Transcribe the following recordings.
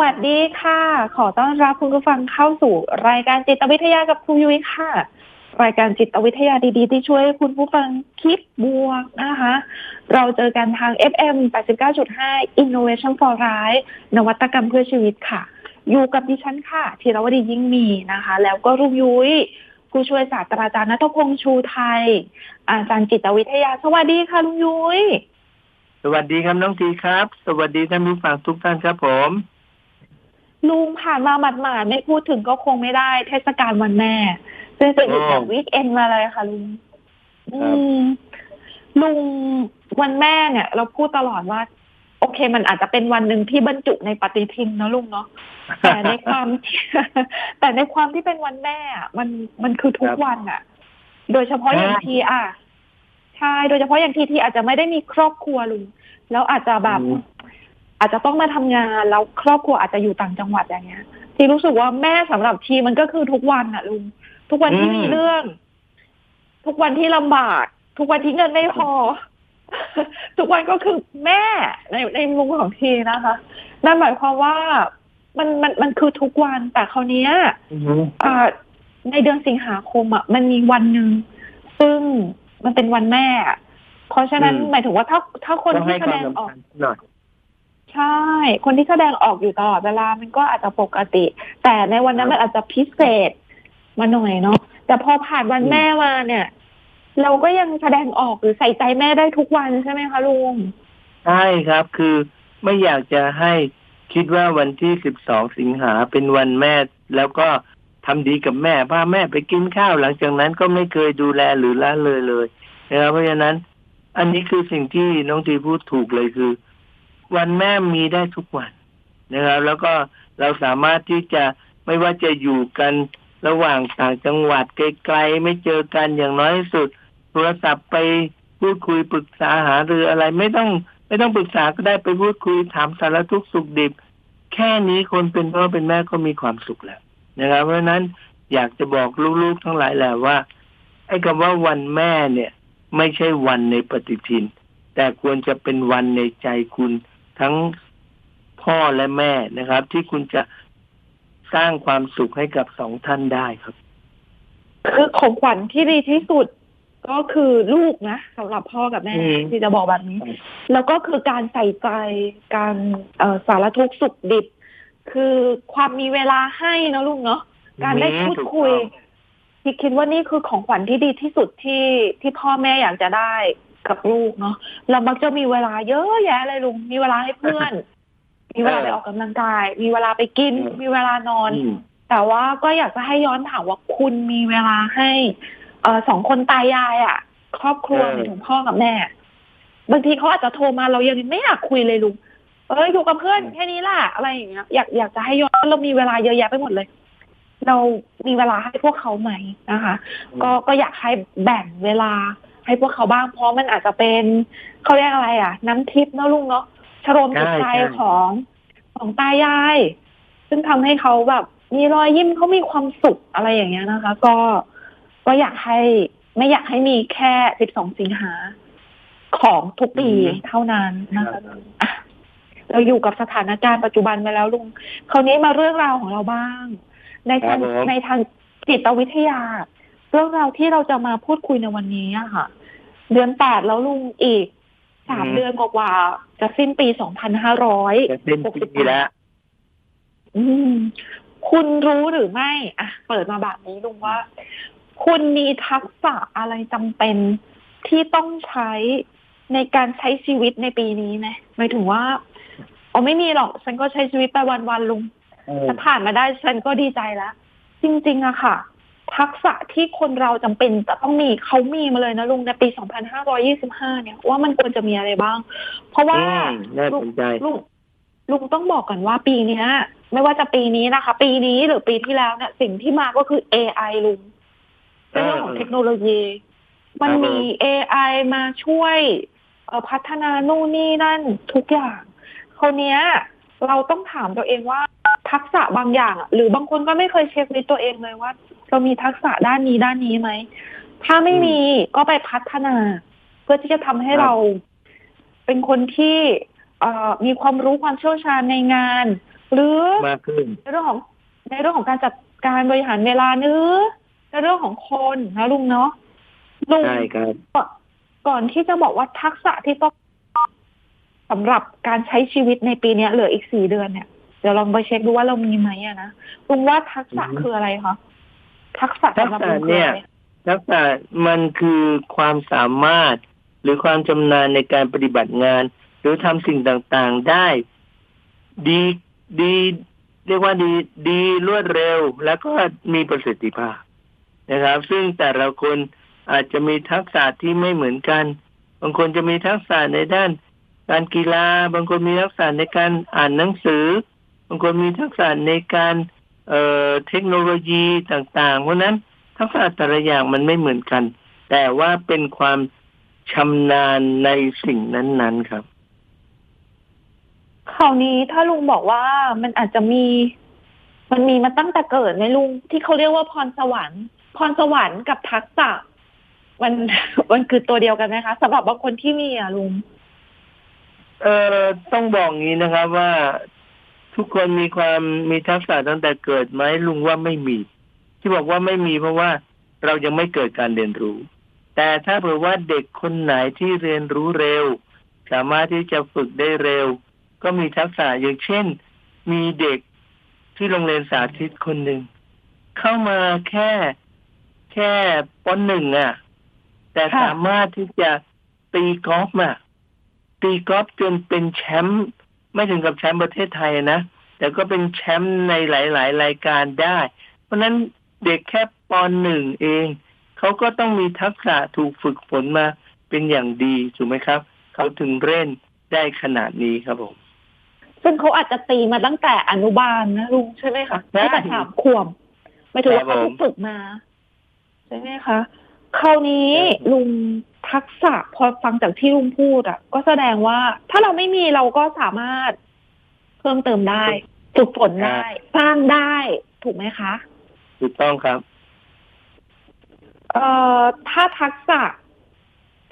วัสดีค่ะ ขอต้อนรับคุณผู้ฟังเข้าสู่รายการจิตวิทยากับครูยุ้ยค่ะ รายการจิตวิทยาดีๆ ที่ช่วยให้คุณผู้ฟังคิดบวกนะคะ เราเจอกันทาง FM 89.5 Innovation for Life นวัตกรรมเพื่อชีวิตค่ะ อยู่กับดิฉันค่ะธีรวดียิ่งมีนะคะ แล้วก็รุ่งยุ้ยผู้ช่วยศาสตราจารย์นัทพงษ์ชูไทย อาจารย์จิตวิทยา สวัสดีค่ะลุงยุ้ยสวัสดีครับน้องทีครับ สวัสดีท่านผู้ฟังทุกท่านครับผม ลุงผ่านมาหมาดๆไม่พูดถึงก็คงไม่ได้ เทศกาลวันแม่ซึ่งจะอยู่จากวีคเอนมาเลยค่ะลุงอืมลุงวันแม่เนี่ย เราพูดตลอดว่า โอเค มันอาจจะเป็นวันหนึ่งที่บรรจุในปฏิทินเนอะลุงเนาะแต่ในความแต่ในความที่เป็นวันแม่อะมันมันคือทุกครับวันอะโดยเฉพาะอย่างใช่ทีอะใช่โดยเฉพาะอย่างทีทีอาจจะไม่ได้มีครอบครัวลุงแล้วอาจจะแบบ อืมอาจจะต้องมาทำงานแล้วครอบครัวอาจจะอยู่ต่างจังหวัดอย่างเงี้ย ที่รู้สึกว่าแม่สำหรับทีมันก็คือทุกวันอะลุงทุกวันที่อืมมีเรื่อง ทุกวันที่ลำบาก ทุกวันที่เงินไม่พอ ทุกวันก็คือแม่ในในมุมของทีนะคะนั่นหมายความว่ามันมันมันคือทุกวันแต่คราวเนี้ยอือฮึอ่าในเดือนสิงหาคมอะมันมีวันหนึ่งซึ่งมันเป็นวันแม่อะเพราะฉะนั้นหมายถึงว่าถ้าถ้าคนต้องที่ให้แสควาดมงออกสำคัญหน่อย ใช่ คนที่แสดงออกอยู่ตลอดเวลามันก็อาจจะปกติ แต่ในวันนั้นมันอาจจะพิเศษมาหน่อยเนาะแต่พอผ่านวันแม่มาเนี่ย เราก็ยังแสดงออกหรือใส่ใจแม่ได้ทุกวันใช่ไหมคะลุงใช่ครับคือไม่อยากจะให้คิดว่าวันที่สิบสองสิงหาเป็นวันแม่ แล้วก็ทำดีกับแม่พาแม่ไปกินข้าวหลังจากนั้นก็ไม่เคยดูแลหรือละเลยเลยนะครับเพราะฉะนั้น อันนี้คือสิ่งที่น้องทีพูดถูกเลยคือ วันแม่มีได้ทุกวันนะครับ แล้วก็เราสามารถที่จะไม่ว่าจะอยู่กันระหว่างต่างจังหวัดไกลๆไม่เจอกันอย่างน้อยสุด โทรศัพท์ไปพูดคุยปรึกษาหารืออะไรไม่ต้อง ไม่ต้องปรึกษาก็ได้ไปพูดคุยถามสารทุกข์สุขดิบ แค่นี้คนเป็นพ่อเป็นแม่ก็มีความสุขแล้วนะครับ เพราะฉะนั้นอยากจะบอกลูกๆทั้งหลายแหละว่าไอ้คำว่าวันแม่เนี่ย ไม่ใช่วันในปฏิทิน แต่ควรจะเป็นวันในใจคุณ ทั้งพ่อและแม่นะครับ ที่คุณจะสร้างความสุขให้กับสองท่านได้ครับ คือของขวัญที่ดีที่สุดก็คือลูกนะสำหรับพ่อกับแม่อืมที่จะบอกแบบนี้อืมแล้วก็คือการใส่ใจการเอ่อสารทุกข์สุขดิบ คือความมีเวลาให้นะลูกเนาะการได้พูดคุยที่คิดว่านี่คือของขวัญที่ดีที่สุดที่ที่พ่อแม่อยากจะได้ กับลูกเนาะเรามักจะมีเวลาเยอะแยะเลยลุงมีเวลาให้เพื่อน มีเวลาไปออกกำลังกาย มีเวลาไปกินเออมีเวลานอนอืมแต่ว่าก็อยากจะให้ย้อนถามว่าคุณมีเวลาให้เออสองคนตายายอะ่ะ ครอบครัวเออหมายถึงพ่อกับแม่ บางทีเขาอาจจะโทรมาเรายังไม่อยากคุยเลยลุงเอออยู่กับเพื่อนแค่นี้แหละอะไรอย่างเงี้ยอยากอยากจะให้ย้อนเรามีเวลาเยอะแยะไปหมดเลยเรามีเวลาให้พวกเขาไหมนะคะ ก็ก็อยากให้แบ่งเวลา ให้พวกเขาบ้างเพราะมันอาจจะเป็นเขาเรียกอะไรอะ น้ำทิพย์เนอะลุงเนาะชโรมจิตใจใช่ใช่ของของตายาย ซึ่งทำให้เขาแบบมีรอยยิ้มเขามีความสุขอะไรอย่างเงี้ยนะคะ ก็ก็อยากให้ไม่อยากให้มีแค่12สิงหาของทุกปีอืมเท่านั้นนะครัคะบอะเราอยู่กับสถานการณ์ปัจจุบันไปแล้วลุงคราวนี้มาเรื่องราวของเราบ้าง ในทางครับผมในทางจิตวิทยา เรื่องราวที่เราจะมาพูดคุยในวันนี้อะค่ะ เดือนแปดแล้วลุงอีกสามเดือนกว่าๆจะสิ้นปีสองพันห้าร้อยจะสิ้นปีแล้วอืมคุณรู้หรือไม่อะเปิดมาแบบนี้ลุงว่า คุณมีทักษะอะไรจำเป็นที่ต้องใช้ในการใช้ชีวิตในปีนี้ไหมหมายถึงว่าอ๋อไม่มีหรอก ฉันก็ใช้ชีวิตไปวันๆลุงเออฉันผ่านมาได้ฉันก็ดีใจแล้ว จริง ๆอะค่ะ ทักษะที่คนเราจำเป็นจะต้องมีเขามีมาเลยนะลุงในปี 2525 เนี่ย ว่ามันควรจะมีอะไรบ้าง เพราะว่าอืมน่าสนใจลุงลุงต้องบอกก่อนว่าปีเนี้ย ไม่ว่าจะปีนี้นะคะ ปีนี้หรือปีที่แล้วเนี่ยสิ่งที่มาก็คือ AI ลุงในเรื่องของเทคโนโลยี มันมี AI มาช่วยเอ่อพัฒนานู่นนี่นั่นทุกอย่างคนเนี้ย เราต้องถามตัวเองว่าทักษะบางอย่างอะหรือบางคนก็ไม่เคยเช็คในตัวเองเลยว่า เรามีทักษะด้านนี้ด้านนี้ไหม ถ้าไม่มีก็ไปพัฒนา เพื่อที่จะทำให้ครับเราเป็นคนที่เอ่อมีความรู้ความเชี่ยวชาญในงาน หรือมากขึ้นในเรื่องของในเรื่องของการจัดการบริหารเวลาเนื้อในเรื่องของคนนะลุงเนาะลุงใช่ครับก่อนที่จะบอกว่าทักษะที่ต้องสำหรับการใช้ชีวิตในปีเนี้ยเหลืออีกสี่เดือนเนี่ยเดี๋ยวลองไปเช็คดูว่าเรามีไหมอะนะลุงว่าทักษะอืมคืออะไรคะ ทักษะสำหรับลุงทักษะเนี่คือยอะไรทักษะมันคือความสามารถ หรือความชำนาญในการปฏิบัติงาน หรือทำสิ่งต่างๆได้ ดีดี เรียกว่าดีดีรวดเร็ว แล้วก็มีประสิทธิภาพนะครับ ซึ่งแต่ละคนอาจจะมีทักษะที่ไม่เหมือนกัน บางคนจะมีทักษะในด้าน การกีฬา บางคนมีทักษะในการอ่านหนังสือ บางคนมีทักษะในการ เอ่อเทคโนโลยีต่างๆ เพราะฉะนั้นทักษะแต่ละอย่างมันไม่เหมือนกัน แต่ว่าเป็นความชำนาญในสิ่งนั้นๆครับคราวนี้ถ้าลุงบอกว่ามันอาจจะมี มันมีมาตั้งแต่เกิดไหมลุงที่เขาเรียกว่าพรสวรรค์พรสวรรค์กับทักษะ มันมันคือตัวเดียวกันไหมคะสำหรับบางคนที่มีอะลุงเอ่อต้องบอกงี้นะครับว่า ทุกคนมีความมีทักษะตั้งแต่เกิดไหมลุงว่าไม่มี ที่บอกว่าไม่มีเพราะว่าเรายังไม่เกิดการเรียนรู้ แต่ถ้าเผื่อว่าเด็กคนไหนที่เรียนรู้เร็ว สามารถที่จะฝึกได้เร็ว ก็มีทักษะอย่างเช่น มีเด็กที่โรงเรียนสาธิตคนหนึ่งเข้ามาแค่แค่ปหนึ่งอะ แต่ค่ะสามารถที่จะตีกอล์ฟอะตีกอล์ฟจนเป็นแชมป์ ไม่ถึงกับแชมป์ประเทศไทยนะ แต่ก็เป็นแชมป์ในหลาย ๆ รายการได้ เพราะฉะนั้นเด็กแค่ปหนึ่งเอง เขาก็ต้องมีทักษะถูกฝึกฝนมาเป็นอย่างดีถูกไหมครับ เขาถึงเล่นได้ขนาดนี้ครับผม ซึ่งเขาอาจจะตีมาตั้งแต่อนุบาลนะลุงใช่ไหมคะใช่ตั้งแต่สามขวบไม่ถือว่าครัเขาบผมถูกฝึกมา ใช่ไหมคะ คราวนี้ครับลุงทักษะพอฟังจากที่ลุงพูดอะ ก็แสดงว่าถ้าเราไม่มีเราก็สามารถเพิ่มเติมได้ฝึกฝนได้ สร้างได้ถูกไหมคะถูกต้องครับ เอ่อถ้าทักษะ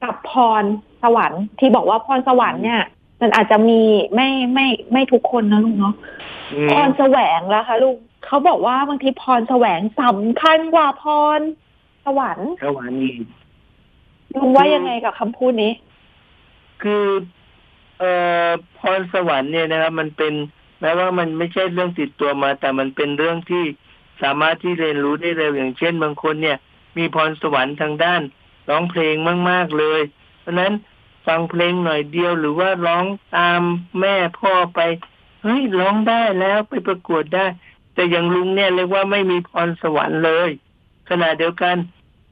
กับพรสวรรค์ที่บอกว่าพรสวรรค์เนี่ย มันอาจจะมีไม่ไม่ไม่ทุกคนนะลุงเนาะอืพมรแสวงล่ะคะลุงเขาบอกว่าบางทีพรแสวงสำคัญกว่าพรส วรรค์สวรรค์อีกลุงว่ายังไงกับคำพูดนี้ คือเอ่อพรสวรรค์เนี่ยนะครับ มันเป็นแม้ว่ามันไม่ใช่เรื่องติดตัวมา แต่มันเป็นเรื่องที่สามารถที่เรียนรู้ได้เร็วอย่างเช่นบางคนเนี่ย มีพรสวรรค์ทางด้านร้องเพลงมาก ๆเลย เพราะฉะนั้นฟังเพลงหน่อยเดียวหรือว่าร้องตามแม่พ่อไปเฮ้ยร้องได้แล้วไปประกวดได้ แต่อย่างลุงเนี่ยเรียกว่าไม่มีพรสวรรค์เลย ขณะเดียวกัน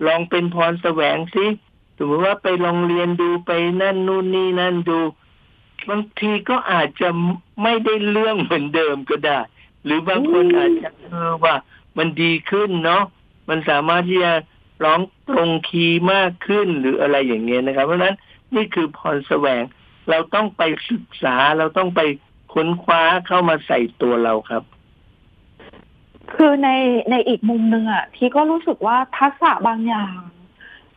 ลองเป็นพรแสวงสิสมมติว่าไปลองเรียนดูไปนั่นนู่นนี่นั่นดูบางทีก็อาจจะไม่ได้เรื่องเหมือนเดิมก็ได้ หรือบางคนอาจจะเออว่า มันดีขึ้นเนาะมันสามารถที่จะร้องตรงคีย์มากขึ้นหรืออะไรอย่างเงี้ยนะครับ เพราะฉะนั้นนี่คือพรแสวง เราต้องไปศึกษาเราต้องไปค้นคว้าเข้ามาใส่ตัวเราครับ คือในในอีกมุมหนึ่งอะที่ก็รู้สึกว่าทักษะบางอย่าง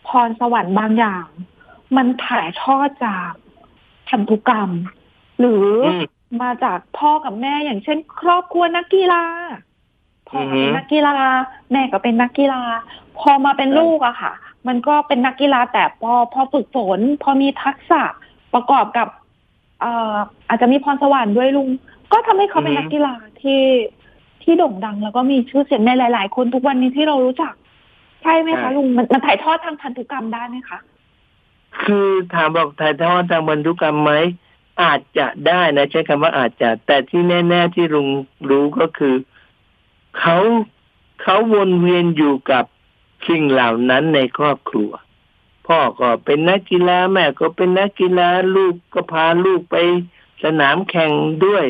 พรสวรรค์บางอย่าง มันถ่ายทอดจากพันธุกรรม หรืออมมาจากพ่อกับแม่อย่างเช่น ครอบครัวนักกีฬาพ่อก็เป็นอือฮึนักกีฬา แม่ก็เป็นนักกีฬา พอมาเป็นครับลูกอะค่ะ มันก็เป็นนักกีฬาแต่พอพอฝึกฝนพอมีทักษะประกอบกับเอ่ออาจจะมีพรสวรรค์ด้วยลุง ก็ทำให้เขาเป็นนักกีฬาที่ ที่โด่งดังแล้วก็มีชื่อเสียงในหลาย ๆ คนทุกวันนี้ที่เรารู้จัก ใช่ไหมใช่คะลุงมันมันถ่ายทอดทางพันธุกรรมได้ไหมคะคือถามบอกถ่ายทอดทางบรรทุกรรมไหมอาจจะได้นะใช้คำว่าอาจจะ แต่ที่แน่ ๆ ที่ลุงรู้ก็คือเขาเขาวนเวียนอยู่กับสิ่งเหล่านั้นในครอบครัว พ่อก็เป็นนักกีฬาแม่ก็เป็นนักกีฬาลูกก็พาลูกไปสนามแข่งด้วย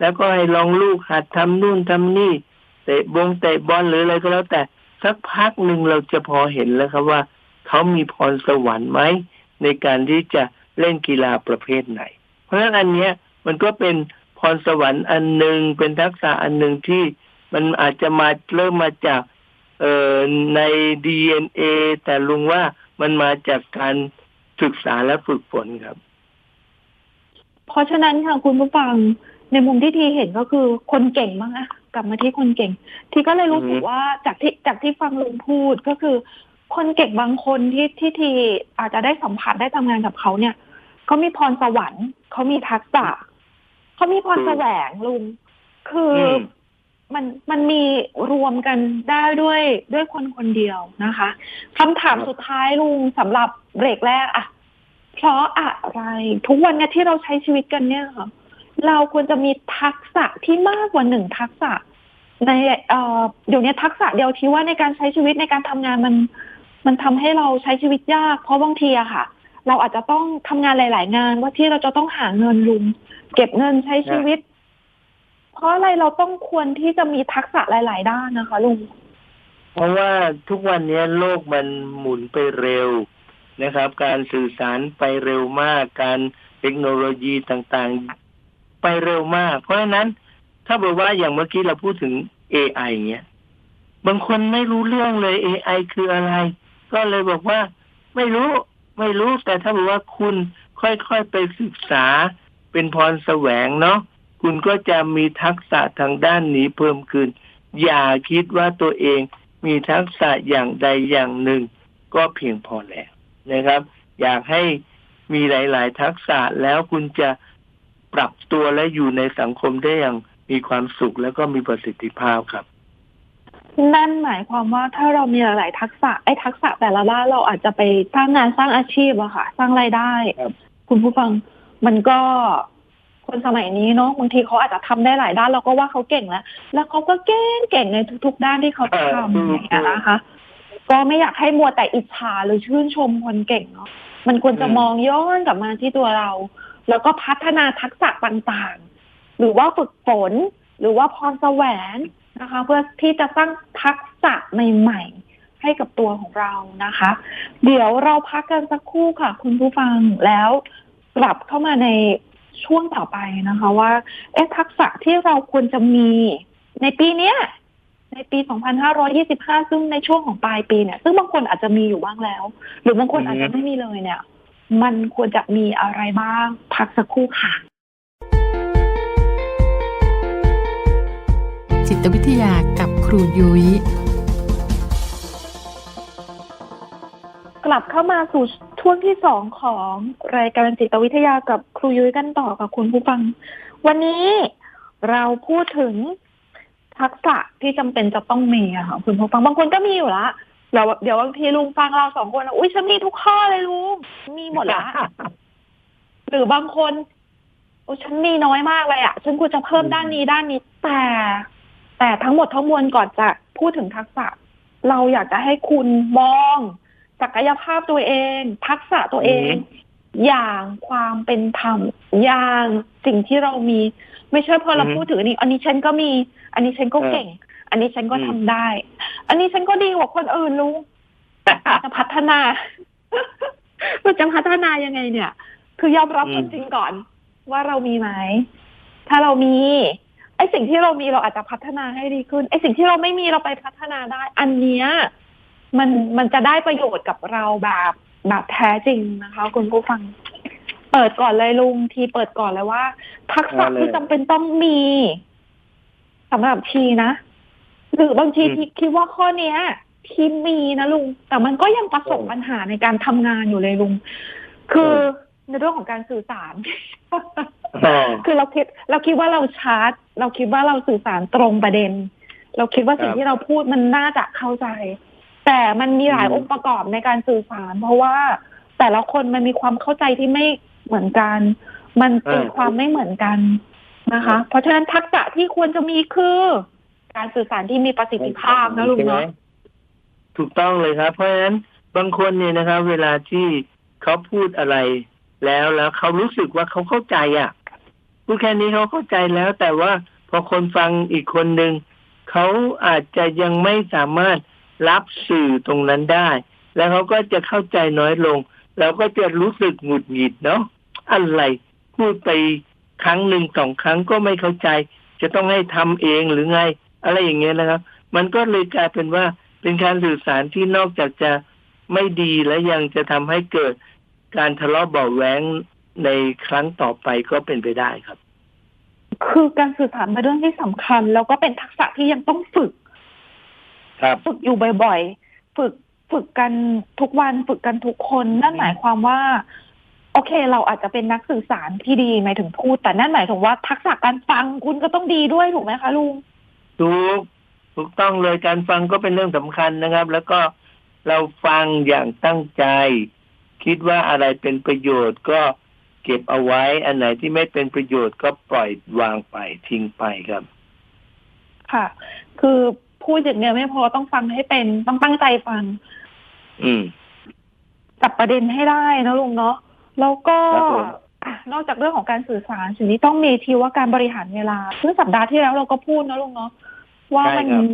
แล้วก็ให้ลองลูกหัดทำนู่นทำนี่เตะบงเตะบอลหรืออะไรก็แล้ว แต่สักพักหนึ่งเราจะพอเห็นแล้วครับว่า เขามีพรสวรรค์ไหมในการที่จะเล่นกีฬาประเภทไหน เพราะฉะนั้นอันเนี้ยมันก็เป็นพรสวรรค์อันหนึ่งเป็นทักษะอันหนึ่งที่มันอาจจะมาเริ่มมาจากเอ่อใน DNA แต่ลุงว่ามันมาจากการศึกษาและฝึกฝนครับ เพราะฉะนั้นค่ะคุณผู้ฟัง ในมุมที่ทีเห็นก็คือคนเก่งบ้างอะกลับมาที่คนเก่ง ทีก็เลยรู้สึกอือฮึว่าจากที่จากที่ฟังลุงพูดก็คือ คนเก่งบางคนที่ที่ทีอาจจะได้สัมผัสได้ทำงานกับเขาเนี่ยเขามีพรสวรรค์เขามีทักษะเขามีพรแสวงลุงคืออมมันมันมีรวมกันได้ด้วยด้วยคนคนเดียวนะคะคำถามครับสุดท้ายลุงสำหรับเบรกแรกอะเพราะอะไร ทุกวันเนี้ที่เราใช้ชีวิตกันเนี่ยค่ะ เราควรจะมีทักษะที่มากกว่าหนึ่งทักษะ ในเอ่อเดี๋ยวนี้ทักษะเดียวที่ว่าในการใช้ชีวิตในการทำงานมันมันทำให้เราใช้ชีวิตยาก เพราะบางทีอะค่ะ เราอาจจะต้องทำงานหลาย ๆ งานว่าที่เราจะต้องหาเงินลุงเก็บเงินใช้ชีวิต เพราะอะไรเราต้องควรที่จะมีทักษะหลาย ๆ ด้านนะคะลุงเพราะว่าทุกวันนี้โลกมันหมุนไปเร็วนะครับ การสื่อสารไปเร็วมาก การเทคโนโลยีต่างๆ ไปเร็วมาก เพราะฉะนั้น ถ้าบอกว่าอย่างเมื่อกี้เราพูดถึง AI เงี้ยบางคนไม่รู้เรื่องเลย AI คืออะไร ก็เลยบอกว่า ไม่รู้ไม่รู้แต่ถ้าบอกว่าคุณค่อยๆไปศึกษา เป็นพรแสวงเนาะคุณก็จะมีทักษะทางด้านนี้เพิ่มขึ้น อย่าคิดว่าตัวเองมีทักษะอย่างใดอย่างหนึ่ง ก็เพียงพอแล้วนะครับ อยากให้มีหลาย ๆ ทักษะแล้วคุณจะ ปรับตัวและอยู่ในสังคมได้อย่างมีความสุขแล้วก็มีประสิทธิภาพครับ นั่นหมายความว่าถ้าเรามีหลาย ๆ ทักษะไอ้ทักษะแต่ละด้านเราอาจจะไปสร้างงานสร้างอาชีพอะค่ะ สร้างรายได้ครับคุณผู้ฟังมันก็คนสมัยนี้เนาะบางทีเขาอาจจะทำได้หลายด้านเราก็ว่าเขาเก่งแล้ว แล้วเขาก็เก่งเก่งในทุก ๆ ด้านที่เขาเออทำถูกอย่างเงี้ยนะคะก็ไม่อยากให้มัวแต่อิจฉาหรือชื่นชมคนเก่งเนาะมันควรจะมองย้อนกลับมาที่ตัวเรา แล้วก็พัฒนาทักษะต่างๆ หรือว่าฝึกฝน หรือว่าพรแสวงนะคะ เพื่อที่จะสร้างทักษะใหม่ๆ ให้กับตัวของเรานะคะ เดี๋ยวเราพักกันสักครู่ค่ะ คุณผู้ฟังแล้วกลับเข้ามาในช่วงต่อไปนะคะ ว่าเอ๊ะทักษะที่เราควรจะมีในปีเนี้ยในปี 2525 ซึ่งในช่วงของปลายปีเนี่ย ซึ่งบางคนอาจจะมีอยู่บ้างแล้ว หรือบางคนอือฮึอาจจะไม่มีเลยเนี่ย มันควรจะมีอะไรบ้าง พักสักครู่ค่ะ จิตวิทยากับครูยุย้ยกลับเข้ามาสู่ช่วงที่สองของรายการจิตวิทยากับครูยุ้ยกันต่อกับคุณผู้ฟัง วันนี้เราพูดถึงทักษะที่จำเป็นจะต้องมีอะค่ะคุณผู้ฟังบางคนก็มีอยู่ละ เดี๋ยวเดี๋ยวบางทีลุงฟังเราสองคนอะอุ้ยฉันมีทุกข้อเลยลุงมีหมดละหรือบางคนโอ้ฉันมีน้อยมากเลยอะฉันควรจะเพิ่มด้านนี้ด้านนี้ แต่ แต่ทั้งหมดทั้งมวลก่อนจะพูดถึงทักษะ เราอยากจะให้คุณมองศักยภาพตัวเอง ทักษะตัวเอง อย่างความเป็นธรรมอย่างสิ่งที่เรามี ไม่ใช่พอเราอือฮึพูดถึงอันนี้อันนี้ฉันก็มี อันนี้ฉันก็เก่ง อันนี้ฉันก็อืมทำได้ อันนี้ฉันก็ดีกว่าคนอื่นลุงจะพัฒนาเราจะพัฒนายังไงเนี่ย คือยอมรับอืมความจริงก่อน ว่าเรามีไหมถ้าเรามี ไอ้สิ่งที่เรามีเราอาจจะพัฒนาให้ดีขึ้น ไอ้สิ่งที่เราไม่มีเราไปพัฒนาได้ อันเนี้ยมันมันจะได้ประโยชน์กับเราแบบแบบแท้จริงนะคะ คุณผู้ฟัง เปิดก่อนเลยลุงทีเปิดก่อนเลยว่า ทักษะเอาเลยที่จำเป็นต้องมีสำหรับทีนะ หรือบางทีอืมที่คิดว่าข้อเนี้ยทีมีนะลุง แต่มันก็ยังประสบเออปัญหาในการทำงานอยู่เลยลุง คือในเรื่องของการสื่อสารอ๋อคือเราคิด เราคิดว่าเราชาร์จ เราคิดว่าเราสื่อสารตรงประเด็น เราคิดว่าสิ่งครับที่เราพูดมันน่าจะเข้าใจ แต่มันมีหลายอืมองค์ประกอบในการสื่อสาร เพราะว่าแต่ละคนมันมีความเข้าใจที่ไม่เหมือนกัน มันเป็นความไม่เหมือนกันนะคะ เพราะฉะนั้นทักษะที่ควรจะมีคือ การสื่อสารที่มีประสิทธิภาพนะลุงใช่ไหมเนาะถูกต้องเลยครับ เพราะฉะนั้นบางคนเนี่ยนะครับ เวลาที่เขาพูดอะไรแล้วแล้วเขารู้สึกว่าเขาเข้าใจอะพูดแค่นี้เขาเข้าใจแล้ว แต่ว่าพอคนฟังอีกคนหนึ่งเขาอาจจะยังไม่สามารถรับสื่อตรงนั้นได้ แล้วเขาก็จะเข้าใจน้อยลง แล้วก็จะรู้สึกหงุดหงิดเนาะอะไรพูดไปครั้งหนึ่งสองครั้งก็ไม่เข้าใจ จะต้องให้ทำเองหรือไง อะไรอย่างเงี้ยนะครับ มันก็เลยกลายเป็นว่าเป็นการสื่อสารที่นอกจากจะไม่ดีและยังจะทำให้เกิดการทะเลาะเบาะแว้งในครั้งต่อไปก็เป็นไปได้ครับ คือการสื่อสารเป็นเรื่องที่สำคัญ แล้วก็เป็นทักษะที่ยังต้องฝึก ครับฝึกอยู่บ่อยๆ ฝึกฝึกกันทุกวันฝึกกันทุกคนนั่นหมายความว่า โอเค เราอาจจะเป็นนักสื่อสารที่ดีหมายถึงพูด แต่นั่นหมายถึงว่าทักษะการฟังคุณก็ต้องดีด้วยถูกไหมคะลุง ถูกถูกต้องเลยการฟังก็เป็นเรื่องสำคัญนะครับ แล้วก็เราฟังอย่างตั้งใจ คิดว่าอะไรเป็นประโยชน์ก็เก็บเอาไว้อันไหนที่ไม่เป็นประโยชน์ก็ปล่อยวางไปทิ้งไปครับ ค่ะ คือพูดอย่างเดียวไม่พอต้องฟังให้เป็นต้องตั้งใจฟัง อืมจับประเด็นให้ได้นะลุงเนาะแล้วก็ครับผมอะ นอกจากเรื่องของการสื่อสารสิ่งที่ต้องมีทีว่าการบริหารเวลาซึ่งสัปดาห์ที่แล้วเราก็พูดนะลุงเนาะว่ามันใช่ครับ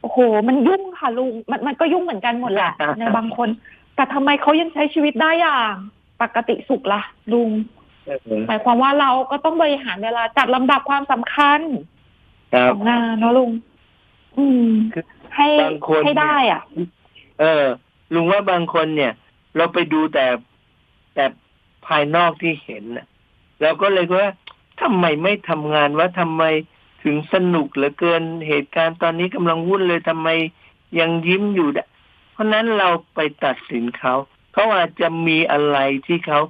โอ้โห มันยุ่งค่ะลุงมันมันก็ยุ่งเหมือนกันหมดแหละในบางคน แต่ทำไมเขายังใช้ชีวิตได้อย่างปกติสุขล่ะ ลุงเออหมายความว่าเราก็ต้องบริหารเวลาจัดลำดับความสำคัญครัขบองงานเนาะลุง อืมคือให้บางคนให้ได้อะ เออ ลุงว่าบางคนเนี่ย เราไปดูแต่แต่ ภายนอกที่เห็นนะเราก็เลยว่าทำไมไม่ทำงานว่าทำไมถึงสนุกเหลือเกินเหตุการณ์ตอนนี้กำลังวุ่นเลยทำไมยังยิ้มอยู่ดะเพราะนั้นเราไปตัดสินเขาเขาอาจจะมีอะไรที่เขา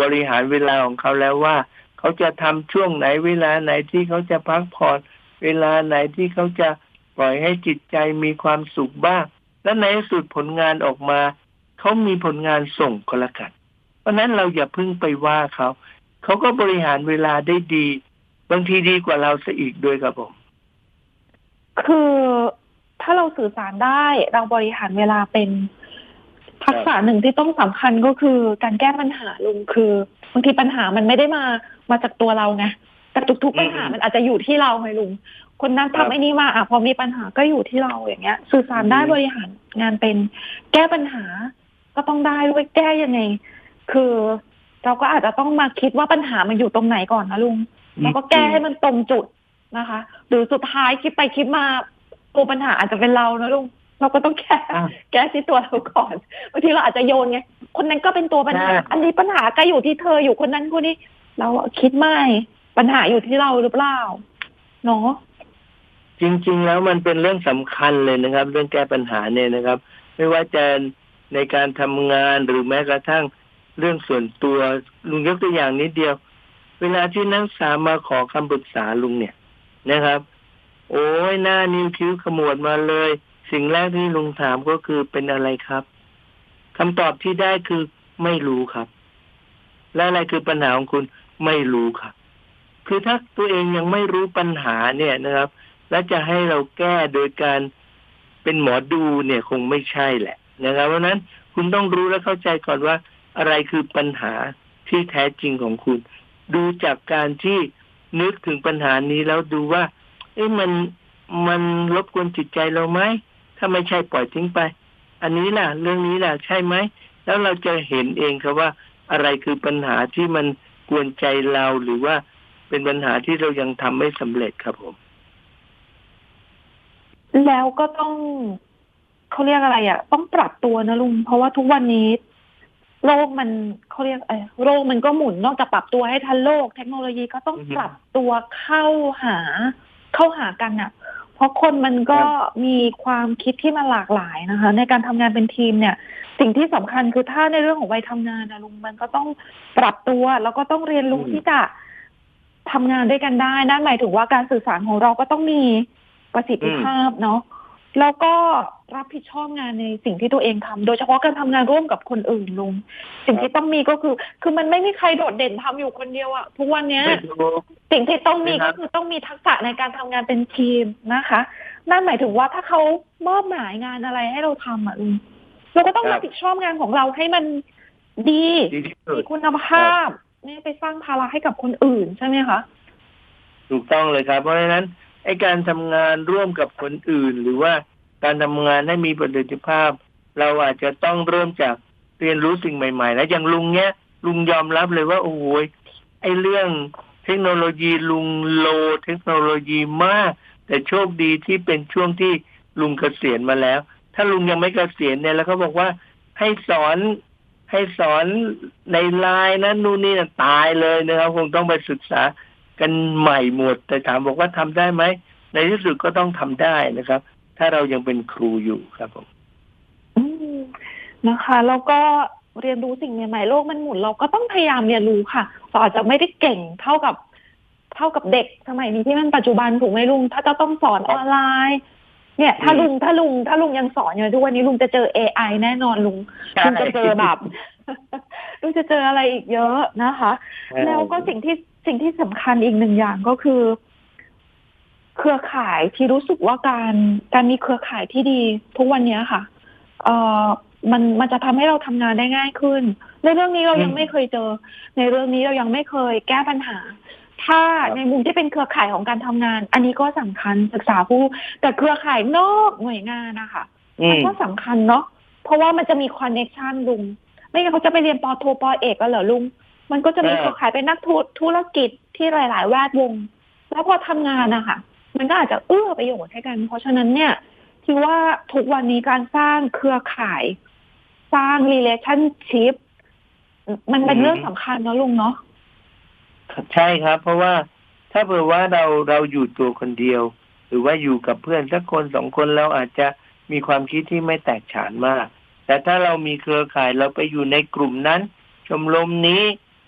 บริหารเวลาของเขาแล้วว่า เขาจะทำช่วงไหนเวลาไหนที่เขาจะพักผ่อนเวลาไหนที่เขาจะปล่อยให้จิตใจมีความสุขบ้าง และในสุดผลงานออกมา เขามีผลงานส่งก็แล้วกัน ราะฉะนั้นเราอย่าเพิ่งไปว่าเขา เขาก็บริหารเวลาได้ดี บางทีดีกว่าเราซะอีกด้วยครับผม คือถ้าเราสื่อสารได้เราบริหารเวลาเป็นทักษะหนึ่งที่ต้องสำคัญก็คือการแก้ปัญหาลุงคือบางทีปัญหามันไม่ได้มามาจากตัวเราไงแต่ทุกๆปัญหาอืมมันอาจจะอยู่ที่เราไงลุงคนนั้นครัทำบไอ้นี่มาอะพอมีปัญหาก็อยู่ที่เราอย่างเงี้ย สื่อสารได้อืมบริหารงานเป็น แก้ปัญหาก็ต้องได้ด้วยแก้ยังไง คือเราก็อาจจะต้องมาคิดว่าปัญหามันอยู่ตรงไหนก่อนนะลุงแล้วก็แก้ให้มันตรงจุดนะคะ หรือสุดท้ายคิดไปคิดมาตัวปัญหาอาจจะเป็นเรานะลุงเราก็ต้องแก้อะแก้ที่ตัวเราก่อนบางทีเราอาจจะโยนไงคนนั้นก็เป็นตัวปัญหาใช่อันนี้ปัญหาก็อยู่ที่เธออยู่คนนั้นคนนี้ เราคิดไม่ปัญหาอยู่ที่เราหรือเปล่าเนาะจริง ๆ แล้วมันเป็นเรื่องสำคัญเลยนะครับ เรื่องแก้ปัญหาเนี่ยนะครับ ไม่ว่าจะในการทำงานหรือแม้กระทั่ง เรื่องส่วนตัวลุงยกตัวอย่างนิดเดียว เวลาที่นักศึกษามาขอคำปรึกษาลุงเนี่ยนะครับ โอ้ยหน้านิ้วคิ้วขมวดมาเลย สิ่งแรกที่ลุงถามก็คือเป็นอะไรครับคำตอบที่ได้คือไม่รู้ครับ และอะไรคือปัญหาของคุณไม่รู้ครับ คือถ้าตัวเองยังไม่รู้ปัญหาเนี่ยนะครับ และจะให้เราแก้โดยการเป็นหมอดูเนี่ยคงไม่ใช่แหละนะครับเพราะฉะนั้นคุณต้องรู้และเข้าใจก่อนว่า อะไรคือปัญหาที่แท้จริงของคุณ ดูจากการที่นึกถึงปัญหานี้แล้วดูว่า เอ๊ะมันมันรบกวนจิตใจเราไหมถ้าไม่ใช่ปล่อยทิ้งไป อันนี้ล่ะ เรื่องนี้ล่ะใช่ไหมแล้วเราจะเห็นเองครับว่าอะไรคือปัญหาที่มันกวนใจเราหรือว่าเป็นปัญหาที่เรายังทำไม่สำเร็จครับผม แล้วก็ต้องเขาเรียกอะไรอะ ต้องปรับตัวนะลุงเพราะว่าทุกวันนี้ โลกมันเขาเรียกเออโลกมันก็หมุนนอกจากปรับตัวให้ทันโลก เทคโนโลยีก็ต้องอือฮึปรับตัวเข้าหาเข้าหากันอะ เพราะคนมันก็มีความคิดที่มันหลากหลายนะคะ ในการทำงานเป็นทีมเนี่ย สิ่งที่สำคัญคือถ้าในเรื่องของวัยทำงานนะลุงมันก็ต้องปรับตัว แล้วก็ต้องเรียนรู้อืมที่จะทำงานด้วยกันได้นั่นหมายถึงว่าการสื่อสารของเราก็ต้องมีประสิทธิภาพเนาะ แล้วก็รับผิดชอบงานในสิ่งที่ตัวเองทำโดยเฉพาะการทำงานร่วมกับคนอื่นลุงสิ่งที่ต้องมีก็คือ คือมันไม่มีใครโดดเด่นทำอยู่คนเดียวอะทุกวันเนี้ยไม่รู้สิ่งที่ต้องมีครัก็บคือต้องมีทักษะในการทำงานเป็นทีมนะคะ นั่นหมายถึงว่าถ้าเขามอบหมายงานอะไรให้เราทำอะลุงเราก็ต้องรับผิดชอบงานของเราให้มันดีดีที่สุมีดคุณภาพไม่ไปสร้างภาระให้กับคนอื่นใช่ไหมคะถูกต้องเลยครับเพราะฉะนั้น ไอ้การทำงานร่วมกับคนอื่น หรือว่าการทำงานให้มีประสิทธิภาพ เราอาจจะต้องเริ่มจากเรียนรู้สิ่งใหม่ๆนะอย่างลุงเนี้ย ลุงยอมรับเลยว่าโอ้โหยไอ้เรื่องเทคโนโลยีลุงโลเทคโนโลยีมาก แต่โชคดีที่เป็นช่วงที่ลุงเกษียณมาแล้ว ถ้าลุงยังไม่เกษียณเนี่ยแล้วเขาบอกว่าให้สอนให้สอนในไลน์นั้นนู่นนี่นะตายเลยนะครับคงต้องไปศึกษา กันใหม่หมด แต่ถามบอกว่าทำได้ไหม ในที่สุดก็ต้องทำได้นะครับ ถ้าเรายังเป็นครูอยู่ครับผมอืมนะคะแล้วก็เรียนรู้สิ่งใหม่ๆโลกมันหมุนเราก็ต้องพยายามเรียนรู้ค่ะเราอาจจะไม่ได้เก่งเท่ากับ เท่ากับเด็กสมัยนี้ที่มันปัจจุบันถูกไหมลุง ถ้าจะต้องสอนออนไลน์ เนี่ย ถ้าลุงถ้าลุงถ้าลุงยังสอนอยู่ทุกวันนี้ลุงจะเจอ AI แน่นอนลุงลุงจะเจอแบบ ลุงจะเจออะไรอีกเยอะนะคะ แล้วก็สิ่งที่สิ่งที่สำคัญอีกหนึ่งอย่างก็คือ เครือข่ายที่รู้สึกว่าการการมีเครือข่ายที่ดี ทุกวันเนี้ยค่ะ เอ่อมันมันจะทำให้เราทำงานได้ง่ายขึ้น ในเรื่องนี้เรายังอืมไม่เคยเจอ ในเรื่องนี้เรายังไม่เคยแก้ปัญหา ถ้าครับในมุมที่เป็นเครือข่ายของการทำงาน อันนี้ก็สำคัญศึกษาผู้ แต่เครือข่ายนอกหน่วยงานนะคะอืมันมก็สำคัญเนาะเพราะว่ามันจะมีคอนเน c ชันลุง ไม่งั้นเขาจะไปเรียนปอโทปอเอกกันเหรอลุง มันก็จะมีเออเครือข่ายเป็นนักธุธุรกิจที่หลาย ๆ แวดวง แล้วพอทำงานนะคะมันก็อาจจะเอื้อประโยชน์ให้กัน เพราะฉะนั้นเนี่ยคิดว่าทุกวันนี้การสร้างเครือข่าย สร้าง relationship มันเป็นเรื่องสำคัญเนาะลุงเนาะใช่ครับ เพราะว่าถ้าเผื่อว่าเราเราอยู่ตัวคนเดียว หรือว่าอยู่กับเพื่อนสักคนสองคนเราอาจจะมีความคิดที่ไม่แตกฉานมาก แต่ถ้าเรามีเครือข่ายเราไปอยู่ในกลุ่มนั้น ชมรมนี้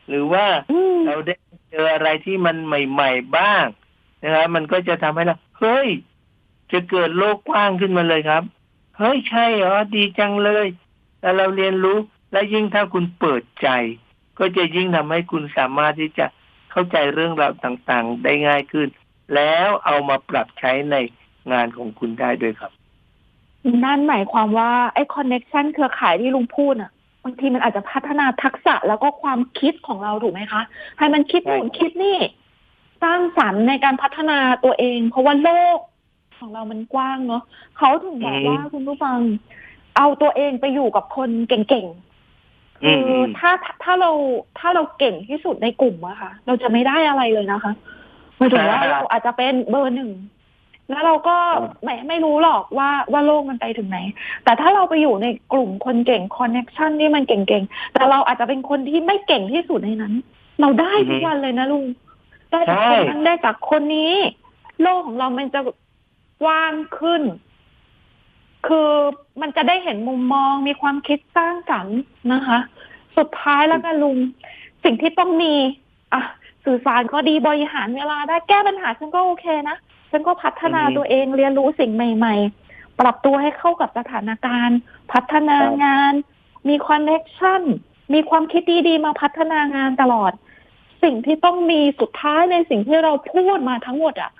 หรือว่าอืมเราได้เจออะไรที่มันใหม่ ๆบ้างนะครับมันก็จะทำให้เราเฮ้ย จะเกิดโลกกว้างขึ้นมาเลยครับเฮ้ยใช่เหรอดีจังเลยแล้วเราเรียนรู้และยิ่งถ้าคุณเปิดใจ ก็จะยิ่งทำให้คุณสามารถที่จะเข้าใจเรื่องราวต่างๆ ได้ง่ายขึ้น แล้วเอามาปรับใช้ในงานของคุณได้ด้วยครับ นั่นหมายความว่าไอ้คอนเน็ชันเครือข่ายที่ลุงพูดอะบางทีมันอาจจะพัฒนาทักษะแล้วก็ความคิดของเราถูกไหมคะ ให้มันคิดนู่นใช่ครับคิดนี่ สร้างสรรค์ในการพัฒนาตัวเอง เพราะว่าโลกของเรามันกว้างเนาะเขาถึงบอกว่าคุณผู้ฟัง เอาตัวเองไปอยู่กับคนเก่งๆอืมคืออืมถ้าถ้าเราถ้าเราเก่งที่สุดในกลุ่มอะค่ะ เราจะไม่ได้อะไรเลยนะคะหมายถึงว่าเราอาจจะเป็นเบอร์หนึ่ง แล้วเราก็ไม่ไม่รู้หรอกว่าว่าโลกมันไปถึงไหน แต่ถ้าเราไปอยู่ในกลุ่มคนเก่งคอนเน็ชันที่มันเก่งๆ แต่เราอาจจะเป็นคนที่ไม่เก่งที่สุดในนั้น เราได้ทุกวันเลยนะลุง ได้จากคนนั้นได้จากคนนี้ โลกของเรามันจะกว้างขึ้น คือมันจะได้เห็นมุมมองมีความคิดสร้างสรรค์นะคะ สุดท้ายแล้วกันลุง สิ่งที่ต้องมี อะ สื่อสารก็ดีบริหารเวลาได้แก้ปัญหาฉันก็โอเคนะ ฉันก็พัฒนาอือฮึตัวเองเรียนรู้สิ่งใหม่ ๆ ปรับตัวให้เข้ากับสถานการณ์ พัฒนาครับงาน มีคอนเน c ชันมีความคิดดีๆมาพัฒนางานตลอด สิ่งที่ต้องมีสุดท้ายในสิ่งที่เราพูดมาทั้งหมดอะ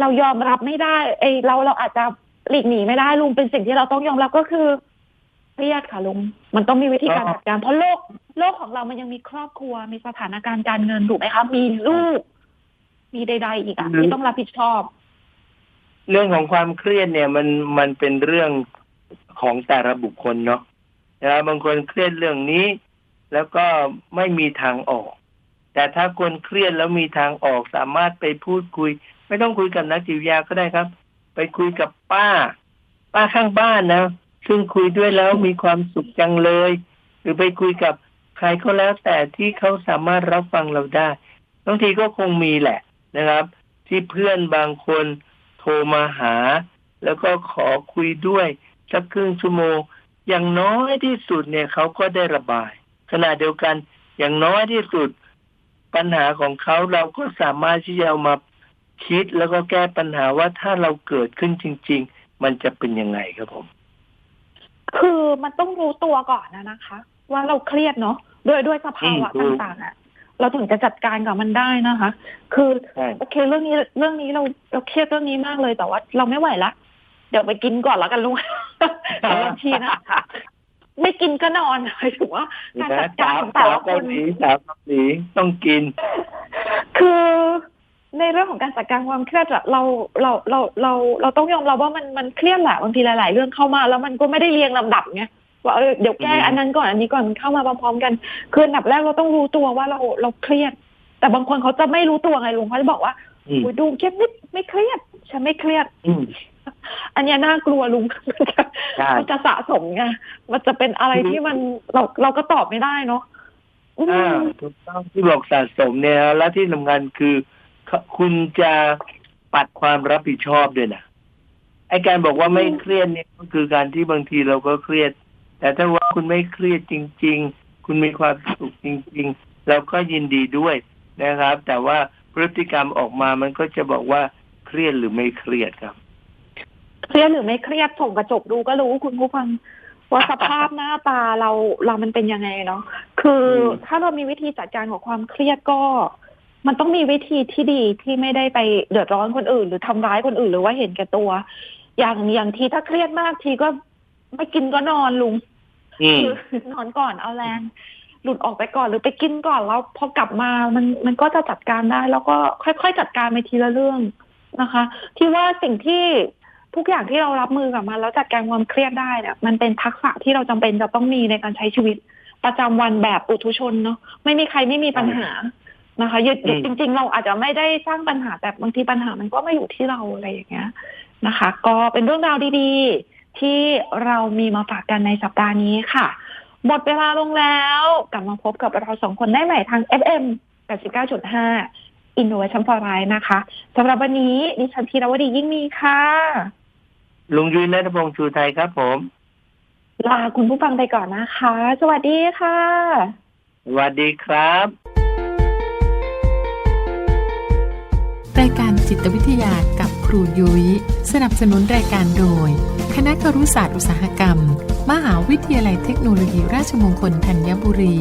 เรายอมรับไม่ได้ไอยเราเราอาจจะหลีกหนีไม่ได้ลุงเป็นสิ่งที่เราต้องยอมรับก็คือเครียดค่ะลุงมันต้องมีวิธีการอ๋อจัดการ เพราะโลกโลกของเรามันยังมีครอบครัว มีสถานการณ์การเงินถูกไหมคะมีลูก มีใดๆอีกอะที่ต้องรับผิดชอบ เรื่องของความเครียดเนี่ยมันมันเป็นเรื่องของแต่ละบุคคลเนาะนะบบางคนเครียดเรื่องนี้ แล้วก็ไม่มีทางออก แต่ถ้าคนเครียดแล้วมีทางออกสามารถไปพูดคุย ไม่ต้องคุยกับนักจิตวิทยาก็ได้ครับ ไปคุยกับป้า ป้าข้างบ้านนะซึ่งคุยด้วยแล้วมีความสุขจังเลย หรือไปคุยกับใครก็แล้วแต่ที่เขาสามารถรับฟังเราได้บางทีก็คงมีแหละนะครับ ที่เพื่อนบางคน โทรมาหา แล้วก็ขอคุยด้วยสักครึ่งชั่วโมง อย่างน้อยที่สุดเนี่ยเขาก็ได้ระบาย ขณะเดียวกันอย่างน้อยที่สุด ปัญหาของเขาเราก็สามารถที่จะเอามาคิดแล้วก็แก้ปัญหาว่าถ้าเราเกิดขึ้นจริง ๆ มันจะเป็นยังไงครับผม คือมันต้องรู้ตัวก่อนนะนะคะ ว่าเราเครียดเนาะด้วยด้วยสภาวะอืมถูกต่างๆอะ เราถึงจะจัดการกับมันได้นะคะ คือใช่โอเคเรื่องนี้เรื่องนี้เราเราเครียดเรื่องนี้มากเลยแต่ว่าเราไม่ไหวละเดี๋ยวไปกินก่อนแล้วกันลุงสำหรับชีนะไม่กินก็นอนหมายถึงว่าการจัดการของแต่สาวละคเกานหลีสาวเกาหลีต้องกิน คือในเรื่องของการจัดการความเครียดอะเราเราเราเราเราต้องยอมรับว่ามันมันเครียดแหละบางทีหลาย ๆ เรื่องเข้ามา แล้วมันก็ไม่ได้เรียงลำดับไง ว่าเออเดี๋ยวแก้อืมอันนั้นก่อนอันนี้ก่อนมันเข้ามาพร้อมๆกัน คืออันดับแรกเราต้องรู้ตัวว่าเราเราเครียด แต่บางคนเขาจะไม่รู้ตัวไงลุงเขาจะบอกว่าอืมโอ้ยดูเครียดนิดไม่เครียด ฉันไม่เครียดอืมอันเนี้ยน่ากลัวลุงใช่มันจะสะสมไงมันจะเป็นอะไรที่มันเราเราก็ตอบไม่ได้เนาะอืมอ่าถูกต้องที่บอกสะสมเนี่ยและที่สำคัญคือเขาคุณจะปัดความรับผิดชอบด้วยนะไอการบอกว่าไม่เครียดเนี่ยก็คือการที่บางทีเราก็เครียด แต่ถ้าว่าคุณไม่เครียดจริง ๆ คุณมีความสุขจริง ๆ เราก็ยินดีด้วยนะครับ แต่ว่าพฤติกรรมออกมามันก็จะบอกว่าเครียดหรือไม่เครียดครับ เครียดหรือไม่เครียดส่องกระจกดูก็รู้คุณผู้ฟังว่าสภาพหน้าตาเราเรามันเป็นยังไงเนาะคืออมถ้าเรามีวิธีจัดการของความเครียดก็ มันต้องมีวิธีที่ดีที่ไม่ได้ไปเดือดร้อนคนอื่น หรือทำร้ายคนอื่น หรือว่าเห็นแก่ตัว อย่างอย่างทีถ้าเครียดมากทีก็ ไม่กินก็นอนลุงอืมคือนอนก่อนเอาแรง หลุดออกไปก่อนหรือไปกินก่อนแล้วพอกลับมามันมันก็จะจัดการได้ แล้วก็ค่อยๆจัดการไปทีละเรื่องนะคะ ที่ว่าสิ่งที่ทุกอย่างที่เรารับมือกับมันแล้วจัดการความเครียดได้เนี่ยมันเป็นทักษะที่เราจำเป็นจะต้องมีในการใช้ชีวิตประจำวันแบบอุทุชนเนาะไม่มีใครไม่มีปัญหานะคะยึดอืมจริง ๆ เราอาจจะไม่ได้สร้างปัญหาแต่บางทีปัญหามันก็ไม่อยู่ที่เราอะไรอย่างเงี้ยนะคะ ก็เป็นเรื่องราวดีๆ ที่เรามีมาฝากกันในสัปดาห์นี้ค่ะ หมดเวลาลงแล้วกลับมาพบกับเราสองคนได้ใหม่ทาง FM 89.5 Innovation for Life นะคะสำหรับวันนี้ดิฉันธีรวดียิ่งมีค่ะ ลุงยุ้ยนัทพงษ์ชูไทยครับผม ลาคุณผู้ฟังไปก่อนนะคะ สวัสดีค่ะ สวัสดีครับรายการจิตวิทยากับครูยุย้ยสนับสนุนรายการโดย คณะครุศาสตร์อุตสาหกรรม มหาวิทยาลัยเทคโนโลยีราชมงคลธัญบุรี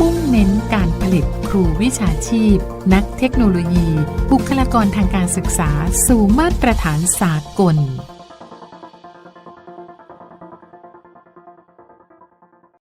มุ่งเน้นการผลิตครูวิชาชีพ นักเทคโนโลยี บุคลากรทางการศึกษา สู่มาตรฐานสากล